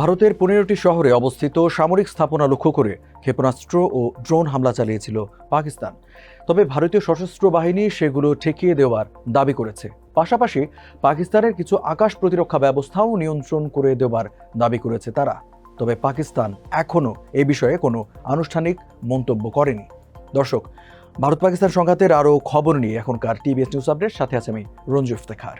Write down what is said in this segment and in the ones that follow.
ভারতের পনেরোটি শহরে অবস্থিত সামরিক স্থাপনা লক্ষ্য করে ক্ষেপণাস্ত্র ও ড্রোন হামলা চালিয়েছিল পাকিস্তান। তবে ভারতীয় সশস্ত্র বাহিনী সেগুলো ঠেকিয়ে দেওয়ার দাবি করেছে। পাশাপাশি পাকিস্তানের কিছু আকাশ প্রতিরক্ষা ব্যবস্থাও নিয়ন্ত্রণ করে দেওয়ার দাবি করেছে তারা। তবে পাকিস্তান এখনও এ বিষয়ে কোনো আনুষ্ঠানিক মন্তব্য করেনি। দর্শক ভারত পাকিস্তান সংঘাতের আরও খবর নিয়ে এখনকার টিভিএস নিউজ আপডেট, সাথে আছে আমি রঞ্জু ইফতেখার।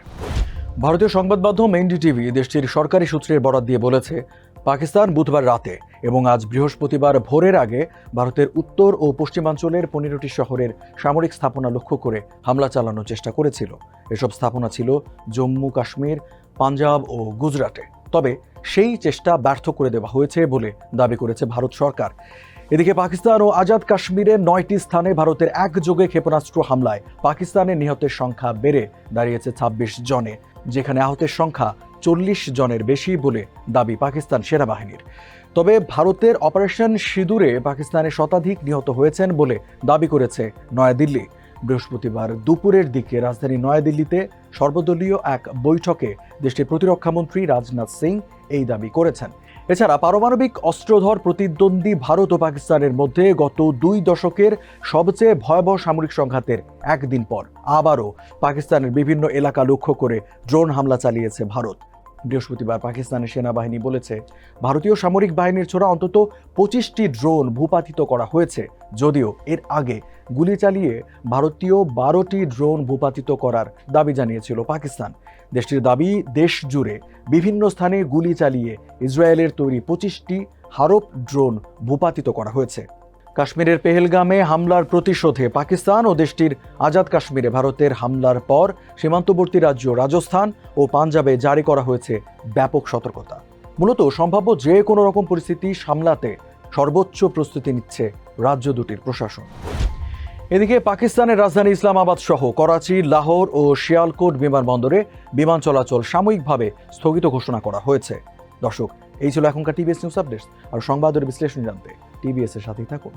ভারতীয় সংবাদ মাধ্যম এনডিটিভি দেশটির সরকারি সূত্রের বরাত দিয়ে বলেছে, পাকিস্তান বুধবার রাতে এবং আজ বৃহস্পতিবার ভোরের আগে ভারতের উত্তর ও পশ্চিমাঞ্চলের পনেরোটি শহরের সামরিক স্থাপনা লক্ষ্য করে হামলা চালানোর চেষ্টা করেছিল। এসব স্থাপনা ছিল জম্মু কাশ্মীর পাঞ্জাব ও গুজরাটে। তবে সেই চেষ্টা ব্যর্থ করে দেওয়া হয়েছে বলে দাবি করেছে ভারত সরকার। এদিকে পাকিস্তান ও আজাদ কাশ্মীরের নয়টি স্থানে ভারতের একযোগে ক্ষেপণাস্ত্র হামলায় পাকিস্তানের নিহতের সংখ্যা বেড়ে দাঁড়িয়েছে ছাব্বিশ জনে, যেখানে আহতের সংখ্যা চল্লিশ জনের বেশি বলে দাবি পাকিস্তান সেনাবাহিনীর। তবে ভারতের অপারেশন সিঁদুরে পাকিস্তানে শতাধিক নিহত হয়েছেন বলে দাবি করেছে নয়াদিল্লি। বৃহস্পতিবার দুপুরের দিকে রাজধানী নয়াদিল্লিতে সর্বদলীয় এক বৈঠকে দেশটির প্রতিরক্ষামন্ত্রী রাজনাথ সিং এই দাবি করেছেন। এছাড়া পারমাণবিক অস্ত্রধর প্রতিদ্বন্দ্বী ভারত ও পাকিস্তানের মধ্যে গত দুই দশকের সবচেয়ে ভয়াবহ সামরিক সংঘাতের একদিন পর আবারও পাকিস্তানের বিভিন্ন এলাকা লক্ষ্য করে ড্রোন হামলা চালিয়েছে ভারত। বৃহস্পতিবার পাকিস্তানের সেনাবাহিনী বলেছে, ভারতীয় সামরিক বাহিনীর ছোড়া অন্তত পঁচিশটি ড্রোন ভূপাতিত করা হয়েছে, যদিও এর আগে গুলি চালিয়ে ভারতীয় বারোটি ড্রোন ভূপাতিত করার দাবি জানিয়েছিল পাকিস্তান। দেশটির দাবি, দেশ জুড়ে বিভিন্ন স্থানে গুলি চালিয়ে ইসরায়েলের তৈরি পঁচিশটি হারপ ড্রোন ভূপাতিত করা হয়েছে। কাশ্মীরের পেহেলগামে হামলার প্রতিশোধে পাকিস্তান ও দেশটির আজাদ কাশ্মীরে ভারতের হামলার পর সীমান্তবর্তী রাজ্য রাজস্থান ও পাঞ্জাবে জারি করা হয়েছে ব্যাপক সতর্কতা। মূলত সম্ভাব্য যে কোনো রকম পরিস্থিতি সামলাতে সর্বোচ্চ প্রস্তুতি নিচ্ছে রাজ্য দুটির প্রশাসন। এদিকে পাকিস্তানের রাজধানী ইসলামাবাদ সহ করাচি, লাহোর ও শিয়ালকোট বিমানবন্দরে বিমান চলাচল সাময়িকভাবে স্থগিত ঘোষণা করা হয়েছে। দর্শক, এই ছিল এখনকার টিভিএস নিউজ আপডেটস আর সংবাদের বিশ্লেষণ জানতে টিভিএস এর সাথেই থাকুন।